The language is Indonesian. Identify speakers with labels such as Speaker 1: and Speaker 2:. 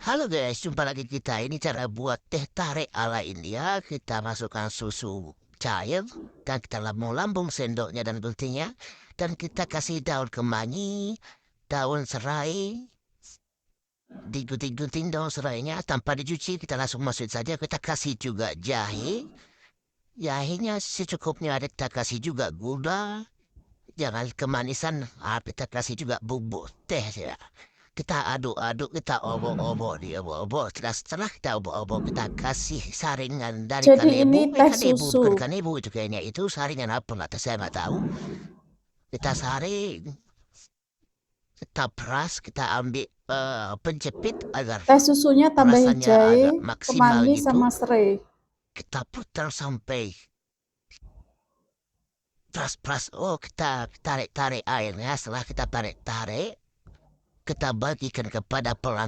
Speaker 1: Halo guys, jumpa lagi kita. Ini cara buat teh tarik ala India. Kita masukkan susu cair dan kita mau lambung sendoknya dan guntingnya. Dan kita kasih daun kemangi, daun serai, digunting-gunting daun serainya tanpa dicuci. Kita langsung masuk saja. Kita kasih juga jahe. Jahenya secukupnya ada kita kasih juga gula. Jangan kemanisan. Kita kasih juga bubuk teh ya. Kita aduk-aduk, kita obok-obok di obok-obok. Setelah, setelah kita obok-obok, kita kasih saringan dari
Speaker 2: Jadi
Speaker 1: kanebo.
Speaker 2: ini
Speaker 1: Eh,
Speaker 2: teh
Speaker 1: kanebo,
Speaker 2: susu.
Speaker 1: bukan kanebo itu kayaknya. Itu saringan apa lah, saya nggak tahu. Kita saring, kita peras, kita ambil eh, penjepit agar
Speaker 2: Teh susunya tambahin
Speaker 1: rasanya
Speaker 2: jahe, kemangi,
Speaker 1: gitu.
Speaker 2: sama serai.
Speaker 1: kita putar sampai pras-pras. Oh, kita tarik-tarik airnya. Setelah kita tarik-tarik, kita bagikan kepada pelanggan.